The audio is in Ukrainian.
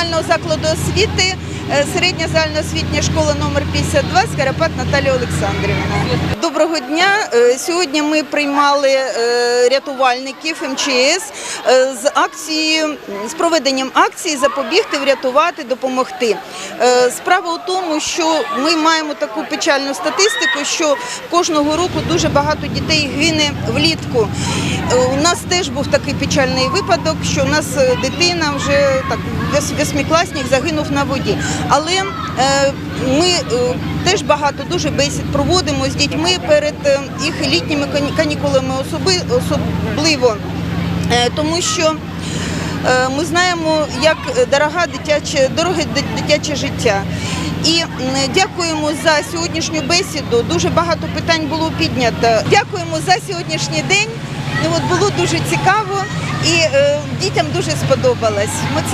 комунального закладу освіти середня загальноосвітня школа номер 52 Скарапат Наталія Олександрівна. Доброго дня. Е, Сьогодні ми приймали е, рятувальників МЧС е, з акцією з проведенням акції запобігти, врятувати, допомогти. Е, Справа у тому, що ми маємо таку печальну статистику, що кожного року дуже багато дітей гине влітку. Е, У нас теж був такий печальний випадок, що у нас е, дитина вже так вос- восьмикласник загинув на воді. Але е, ми е, теж багато дуже бесід проводимо з дітьми перед е, їх літніми канікулами, особливо, тому що. Ми знаємо, як дорога дитяче, дороге дитяче життя. І дякуємо за сьогоднішню бесіду. Дуже багато питань було піднято. Дякуємо за сьогоднішній день. Ну, от було дуже цікаво і дітям дуже сподобалось.